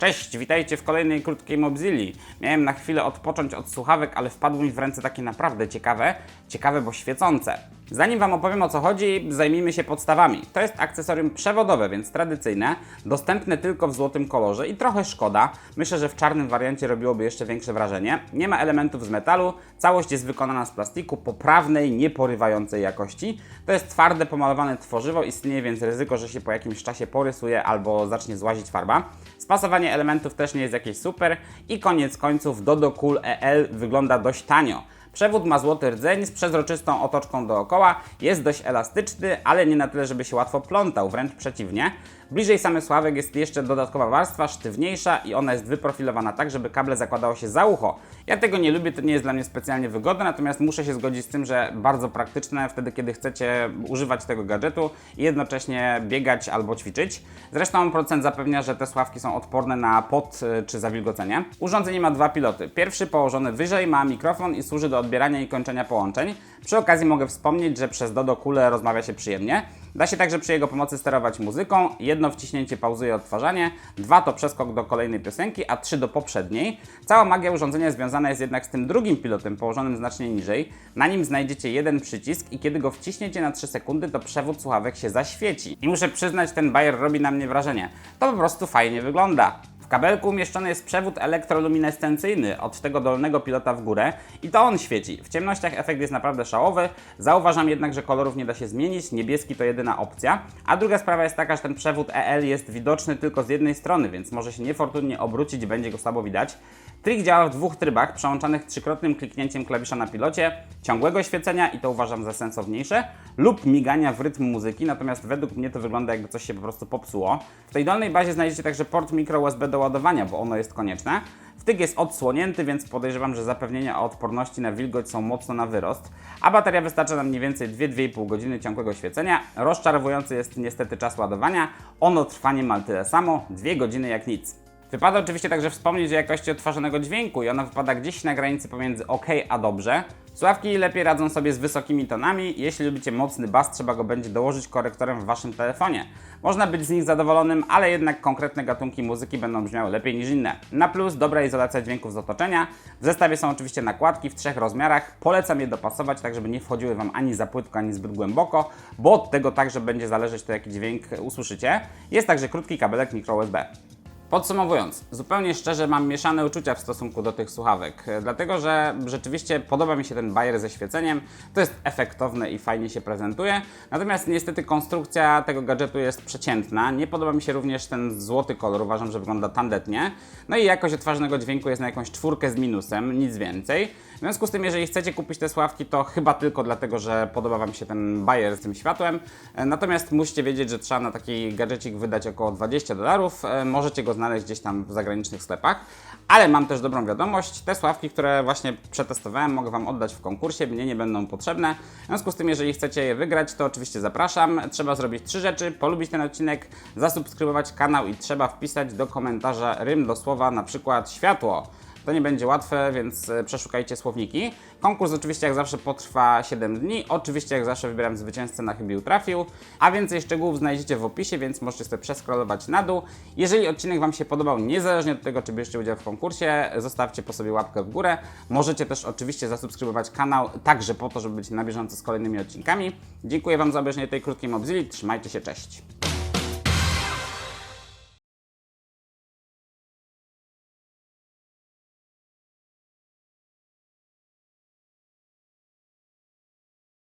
Cześć, witajcie w kolejnej krótkiej Mobzilli. Miałem na chwilę odpocząć od słuchawek, ale wpadły mi w ręce takie naprawdę ciekawe, ciekawe, bo świecące. Zanim Wam opowiem o co chodzi, zajmijmy się podstawami. To jest akcesorium przewodowe, więc tradycyjne, dostępne tylko w złotym kolorze i trochę szkoda. Myślę, że w czarnym wariancie robiłoby jeszcze większe wrażenie. Nie ma elementów z metalu, całość jest wykonana z plastiku poprawnej, nieporywającej jakości. To jest twarde, pomalowane tworzywo, istnieje więc ryzyko, że się po jakimś czasie porysuje albo zacznie złazić farba. Spasowanie elementów też nie jest jakieś super i koniec końców Dodo Cool EL wygląda dość tanio. Przewód ma złoty rdzeń z przezroczystą otoczką dookoła, jest dość elastyczny, ale nie na tyle, żeby się łatwo plątał, wręcz przeciwnie. Bliżej samych sławek jest jeszcze dodatkowa warstwa, sztywniejsza i ona jest wyprofilowana tak, żeby kable zakładało się za ucho. Ja tego nie lubię, to nie jest dla mnie specjalnie wygodne, natomiast muszę się zgodzić z tym, że bardzo praktyczne wtedy, kiedy chcecie używać tego gadżetu i jednocześnie biegać albo ćwiczyć. Zresztą producent zapewnia, że te sławki są odporne na pot y, czy zawilgocenie. Urządzenie ma dwa piloty. Pierwszy położony wyżej ma mikrofon i służy do odbierania i kończenia połączeń. Przy okazji mogę wspomnieć, że przez Dodo Kule rozmawia się przyjemnie. Da się także przy jego pomocy sterować muzyką. Jedno wciśnięcie pauzuje odtwarzanie, dwa to przeskok do kolejnej piosenki, a trzy do poprzedniej. Cała magia urządzenia związana jest jednak z tym drugim pilotem położonym znacznie niżej. Na nim znajdziecie jeden przycisk i kiedy go wciśniecie na 3 sekundy, to przewód słuchawek się zaświeci. I muszę przyznać, ten bajer robi na mnie wrażenie. To po prostu fajnie wygląda. W kabelku umieszczony jest przewód elektroluminescencyjny od tego dolnego pilota w górę i to on świeci. W ciemnościach efekt jest naprawdę szałowy. Zauważam jednak, że kolorów nie da się zmienić, niebieski to jedyna opcja. A druga sprawa jest taka, że ten przewód EL jest widoczny tylko z jednej strony, więc może się niefortunnie obrócić będzie go słabo widać. Trik działa w dwóch trybach, przełączanych trzykrotnym kliknięciem klawisza na pilocie, ciągłego świecenia i to uważam za sensowniejsze, lub migania w rytm muzyki, natomiast według mnie to wygląda jakby coś się po prostu popsuło. W tej dolnej bazie znajdziecie także port micro USB do ładowania, bo ono jest konieczne. Wtyk jest odsłonięty, więc podejrzewam, że zapewnienia o odporności na wilgoć są mocno na wyrost, a bateria wystarcza nam mniej więcej 2-2,5 godziny ciągłego świecenia. Rozczarowujący jest niestety czas ładowania, ono trwa niemal tyle samo, 2 godziny jak nic. Wypada oczywiście także wspomnieć o jakości odtwarzanego dźwięku i ona wypada gdzieś na granicy pomiędzy ok a dobrze. Słuchawki lepiej radzą sobie z wysokimi tonami. Jeśli lubicie mocny bas, trzeba go będzie dołożyć korektorem w waszym telefonie. Można być z nich zadowolonym, ale jednak konkretne gatunki muzyki będą brzmiały lepiej niż inne. Na plus dobra izolacja dźwięków z otoczenia. W zestawie są oczywiście nakładki w trzech rozmiarach. Polecam je dopasować, tak żeby nie wchodziły wam ani za płytko, ani zbyt głęboko, bo od tego także będzie zależeć to, jaki dźwięk usłyszycie. Jest także krótki kabelek micro USB. Podsumowując, zupełnie szczerze mam mieszane uczucia w stosunku do tych słuchawek, e, dlatego że rzeczywiście podoba mi się ten bajer ze świeceniem, to jest efektowne i fajnie się prezentuje, natomiast niestety konstrukcja tego gadżetu jest przeciętna, nie podoba mi się również ten złoty kolor, uważam, że wygląda tandetnie, no i jakość odtwarzanego dźwięku jest na jakąś czwórkę z minusem, nic więcej. W związku z tym, jeżeli chcecie kupić te sławki, to chyba tylko dlatego, że podoba Wam się ten bajer z tym światłem. E, Natomiast musicie wiedzieć, że trzeba na taki gadżecik wydać około 20 dolarów. E, Możecie go znaleźć gdzieś tam w zagranicznych sklepach. Ale mam też dobrą wiadomość, te sławki, które właśnie przetestowałem, mogę Wam oddać w konkursie, mnie nie będą potrzebne. W związku z tym, jeżeli chcecie je wygrać, to oczywiście zapraszam. Trzeba zrobić trzy rzeczy, polubić ten odcinek, zasubskrybować kanał i trzeba wpisać do komentarza rym do słowa na przykład światło. To nie będzie łatwe, więc e, przeszukajcie słowniki. Konkurs oczywiście jak zawsze potrwa 7 dni. Oczywiście jak zawsze wybieram zwycięzcę na chybił trafił. A więcej szczegółów znajdziecie w opisie, więc możecie sobie przeskrolować na dół. Jeżeli odcinek Wam się podobał, niezależnie od tego, czy bierzecie udział w konkursie, zostawcie po sobie łapkę w górę. Możecie też oczywiście zasubskrybować kanał, także po to, żeby być na bieżąco z kolejnymi odcinkami. Dziękuję Wam za obejrzenie tej krótkiej Mobzilli. Trzymajcie się, cześć!